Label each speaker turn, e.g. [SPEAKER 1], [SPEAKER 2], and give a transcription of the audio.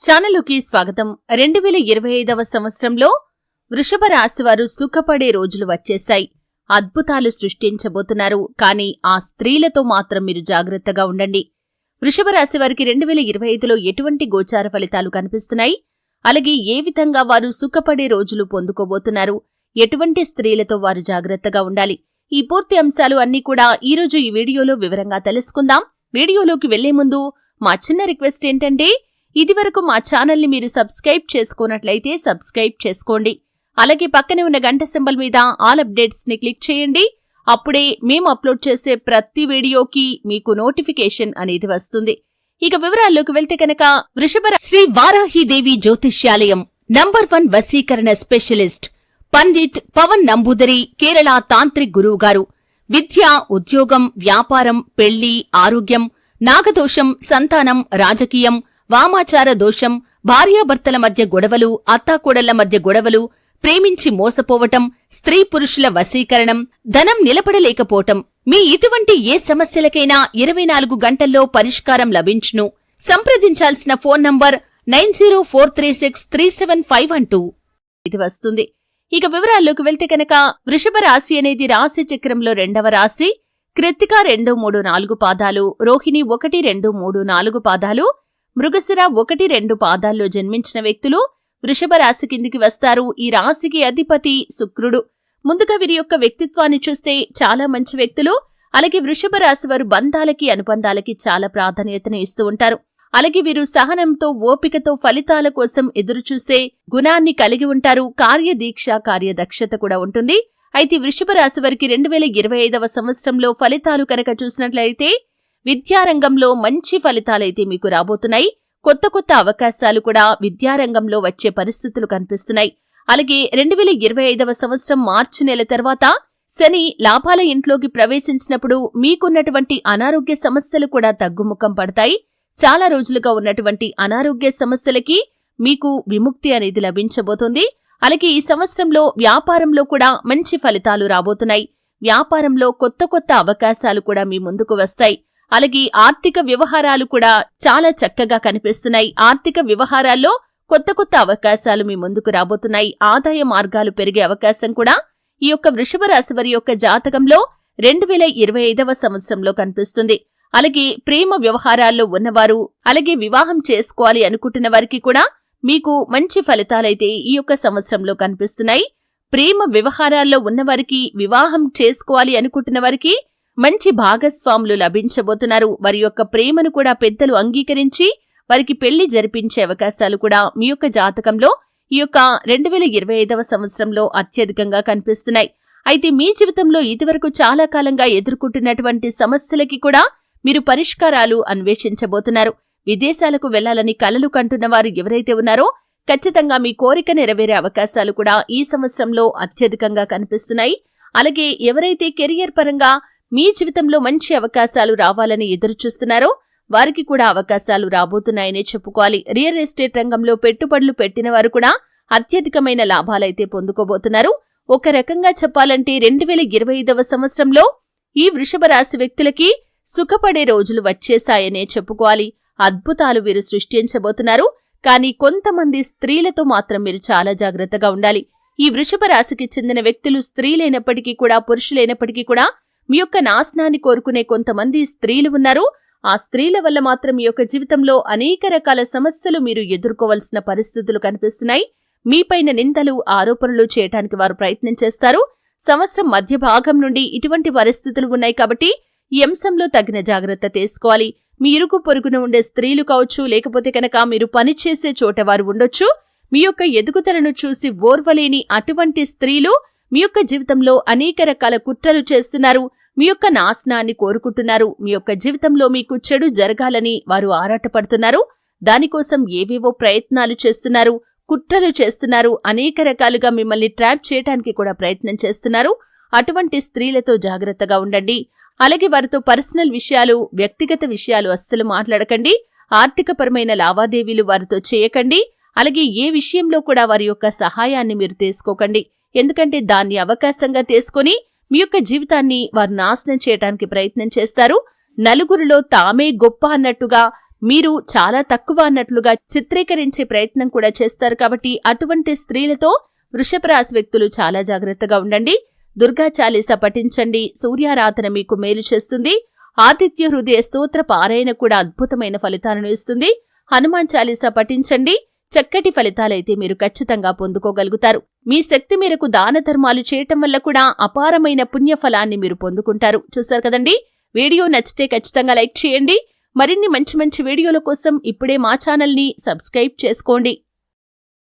[SPEAKER 1] ఛానలుకి స్వాగతం. రెండు వేల ఇరవై ఐదవ సంవత్సరంలో వృషభ రాశివారు సుఖపడే రోజులు వచ్చేశాయి. అద్భుతాలు సృష్టించబోతున్నారు. కానీ ఆ స్త్రీలతో మాత్రం మీరు జాగ్రత్తగా ఉండండి. వృషభ రాశి వారికి రెండు వేల ఇరవై ఐదులో ఎటువంటి గోచార ఫలితాలు కనిపిస్తున్నాయి? అలాగే ఏ విధంగా వారు సుఖపడే రోజులు పొందుకోబోతున్నారు? ఎటువంటి స్త్రీలతో వారు జాగ్రత్తగా ఉండాలి? ఈ పూర్తి అంశాలు అన్నీ కూడా ఈరోజు ఈ వీడియోలో వివరంగా తెలుసుకుందాం. వీడియోలోకి వెళ్ళే ముందు మా చిన్న రిక్వెస్ట్ ఏంటంటే ఇదివరకు మా ఛానల్ని మీరు సబ్స్క్రైబ్ చేసుకున్నట్లయితే సబ్స్క్రైబ్ చేసుకోండి. అలాగే పక్కనే ఉన్న గంట సింబల్ మీద ఆల్ అప్డేట్స్ని క్లిక్ చేయండి. అప్పుడే మేము అప్లోడ్ చేసే ప్రతి వీడియోకి మీకు నోటిఫికేషన్ అనేది వస్తుంది. ఇక వివరాల్లోకి వెళ్తే కనుక వృషభ శ్రీ వారాహిదేవి జ్యోతిష్యాలయం నంబర్ వన్ వశీకరణ స్పెషలిస్ట్ పండిట్ పవన్ నంబూదరి కేరళ తాంత్రిక్ గురువు గారు. విద్య ఉద్యోగం వ్యాపారం పెళ్ళి ఆరోగ్యం నాగదోషం సంతానం రాజకీయం వామాచార దోషం భార్యాభర్తల మధ్య గొడవలు అత్తాకోడళ్ళ మధ్య గొడవలు ప్రేమించి మోసపోవటం స్త్రీ పురుషుల వశీకరణం ధనం నిలబడలేకపోవటం. మీ ఇటువంటి ఏ సమస్యలకైనా ఇరవై నాలుగు గంటల్లో పరిష్కారం లభించును. సంప్రదించాల్సిన phone number nine zero four three six three seven five one two. ఇది వస్తుంది. ఇక వివరాల్లోకి వెళ్తే కనుక వృషభ రాశి అనేది రాశి చక్రంలో రెండవ రాశి. కృత్తిక రెండు మూడు నాలుగు పాదాలు రోహిణి ఒకటి రెండు మూడు నాలుగు పాదాలు మృగశిర ఒకటి రెండు పాదాల్లో జన్మించిన వ్యక్తులు వృషభ రాశి కిందికి వస్తారు. ఈ రాశికి అధిపతి శుక్రుడు. ముందుగా వీరి యొక్క వ్యక్తిత్వాన్ని చూస్తే చాలా మంచి వ్యక్తులు. అలాగే వృషభ రాశి వారు బంధాలకి అనుబంధాలకి చాలా ప్రాధాన్యతను ఇస్తూ ఉంటారు. అలాగే వీరు సహనంతో ఓపికతో ఫలితాల కోసం ఎదురుచూసే గుణాన్ని కలిగి ఉంటారు. కార్యదీక్ష కార్యదక్షత కూడా ఉంటుంది. అయితే వృషభ రాశి వారికి రెండు వేల ఇరవై ఐదవ సంవత్సరంలో ఫలితాలు కనుక చూసినట్లయితే విద్యారంగంలో మంచి ఫలితాలైతే మీకు రాబోతున్నాయి. కొత్త కొత్త అవకాశాలు కూడా విద్యారంగంలో వచ్చే పరిస్థితులు కనిపిస్తున్నాయి. అలాగే రెండు వేల ఇరవై ఐదవ సంవత్సరం మార్చి నెల తర్వాత శని లాభాల ఇంట్లోకి ప్రవేశించినప్పుడు మీకున్నటువంటి అనారోగ్య సమస్యలు కూడా తగ్గుముఖం పడతాయి. చాలా రోజులుగా ఉన్నటువంటి అనారోగ్య సమస్యలకి మీకు విముక్తి అనేది లభించబోతుంది. అలాగే ఈ సంవత్సరంలో వ్యాపారంలో కూడా మంచి ఫలితాలు రాబోతున్నాయి. వ్యాపారంలో కొత్త కొత్త అవకాశాలు కూడా మీ ముందుకు వస్తాయి. అలాగే ఆర్థిక వ్యవహారాలు కూడా చాలా చక్కగా కనిపిస్తున్నాయి. ఆర్థిక వ్యవహారాల్లో కొత్త కొత్త అవకాశాలు మీ ముందుకు రాబోతున్నాయి. ఆదాయ మార్గాలు పెరిగే అవకాశం కూడా ఈ యొక్క వృషభ రాశి వారి యొక్క జాతకంలో రెండు వేల ఇరవై ఐదవ సంవత్సరంలో కనిపిస్తుంది. అలాగే ప్రేమ వ్యవహారాల్లో ఉన్నవారు అలాగే వివాహం చేసుకోవాలి అనుకుంటున్న వారికి కూడా మీకు మంచి ఫలితాలైతే ఈ యొక్క సంవత్సరంలో కనిపిస్తున్నాయి. ప్రేమ వ్యవహారాల్లో ఉన్నవారికి వివాహం చేసుకోవాలి అనుకుంటున్న వారికి మంచి భాగస్వాములు లభించబోతున్నారు. వారి యొక్క ప్రేమను కూడా పెద్దలు అంగీకరించి వారికి పెళ్ళి జరిపించే అవకాశాలు కూడా మీ యొక్క జాతకంలో ఈ యొక్క రెండు వేల ఇరవై ఐదవ సంవత్సరంలో అత్యధికంగా కనిపిస్తున్నాయి. అయితే మీ జీవితంలో ఇదివరకు చాలా కాలంగా ఎదుర్కొంటున్నటువంటి సమస్యలకి కూడా మీరు పరిష్కారాలు అన్వేషించబోతున్నారు. విదేశాలకు వెళ్ళాలని కలలు కంటున్న వారు ఎవరైతే ఉన్నారో ఖచ్చితంగా మీ కోరిక నెరవేరే అవకాశాలు కూడా ఈ సంవత్సరంలో అత్యధికంగా కనిపిస్తున్నాయి. అలాగే ఎవరైతే కెరియర్ పరంగా మీ జీవితంలో మంచి అవకాశాలు రావాలని ఎదురుచూస్తున్నారో వారికి కూడా అవకాశాలు రాబోతున్నాయనే చెప్పుకోవాలి. రియల్ ఎస్టేట్ రంగంలో పెట్టుబడులు పెట్టిన వారు కూడా అత్యధికమైన లాభాలైతే పొందుకోబోతున్నారు. ఒక రకంగా చెప్పాలంటే రెండు వేల ఇరవై ఐదవ సంవత్సరంలో ఈ వృషభ రాశి వ్యక్తులకి సుఖపడే రోజులు వచ్చేశాయనే చెప్పుకోవాలి. అద్భుతాలు వీరు సృష్టించబోతున్నారు. కానీ కొంతమంది స్త్రీలతో మాత్రం మీరు చాలా జాగ్రత్తగా ఉండాలి. ఈ వృషభ రాశికి చెందిన వ్యక్తులు స్త్రీలైనప్పటికీ కూడా పురుషులైనప్పటికీ కూడా మీ యొక్క నాశనాన్ని కోరుకునే కొంతమంది స్త్రీలు ఉన్నారు. ఆ స్త్రీల వల్ల మాత్రం మీ యొక్క జీవితంలో అనేక రకాల సమస్యలు మీరు ఎదుర్కోవలసిన పరిస్థితులు కనిపిస్తున్నాయి. మీపైన నిందలు ఆరోపణలు చేయటానికి వారు ప్రయత్నం చేస్తారు. సంవత్సరం మధ్య భాగం నుండి ఇటువంటి పరిస్థితులు ఉన్నాయి కాబట్టి ఈ అంశంలో తగిన జాగ్రత్త తీసుకోవాలి. మీ ఇరుగు పొరుగున ఉండే స్త్రీలు కావచ్చు లేకపోతే కనుక మీరు పనిచేసే చోట వారు ఉండొచ్చు. మీ యొక్క ఎదుగుదలను చూసి ఓర్వలేని అటువంటి స్త్రీలు మీ యొక్క జీవితంలో అనేక రకాల కుట్రలు చేస్తున్నారు. మీ యొక్క నాశనాన్ని కోరుకుంటున్నారు. మీ యొక్క జీవితంలో మీకు చెడు జరగాలని వారు ఆరాటపడుతున్నారు. దానికోసం ఏవేవో ప్రయత్నాలు చేస్తున్నారు. కుట్రలు చేస్తున్నారు. అనేక రకాలుగా మిమ్మల్ని ట్రాప్ చేయడానికి కూడా ప్రయత్నం చేస్తున్నారు. అటువంటి స్త్రీలతో జాగ్రత్తగా ఉండండి. అలాగే వారితో పర్సనల్ విషయాలు వ్యక్తిగత విషయాలు అస్సలు మాట్లాడకండి. ఆర్థికపరమైన లావాదేవీలు వారితో చేయకండి. అలాగే ఏ విషయంలో కూడా వారి యొక్క సహాయాన్ని మీరు తీసుకోకండి. ఎందుకంటే దాన్ని అవకాశంగా తీసుకొని మీ యొక్క జీవితాన్ని వారు నాశనం చేయడానికి ప్రయత్నం చేస్తారు. నలుగురిలో తామే గొప్ప అన్నట్టుగా మీరు చాలా తక్కువ అన్నట్లుగా చిత్రీకరించే ప్రయత్నం కూడా చేస్తారు కాబట్టి అటువంటి స్త్రీలతో వృషభ రాశి వ్యక్తులు చాలా జాగ్రత్తగా ఉండండి. దుర్గా చాలీస పఠించండి. సూర్యారాధన మీకు మేలు చేస్తుంది. ఆదిత్య హృదయ స్తోత్ర పారాయణ కూడా అద్భుతమైన ఫలితాలను ఇస్తుంది. హనుమాన్ చాలీస పఠించండి. చక్కటి ఫలితాలైతే మీరు ఖచ్చితంగా పొందుకోగలుగుతారు. మీ శక్తి మేరకు దాన ధర్మాలు చేయటం వల్ల కూడా అపారమైన పుణ్య ఫలాన్ని మీరు పొందుకుంటారు. చూశారు కదండి? వీడియో నచ్చితే ఖచ్చితంగా లైక్ చేయండి. మరిన్ని మంచి మంచి వీడియోల కోసం ఇప్పుడే మా ఛానల్ని సబ్స్క్రైబ్ చేసుకోండి.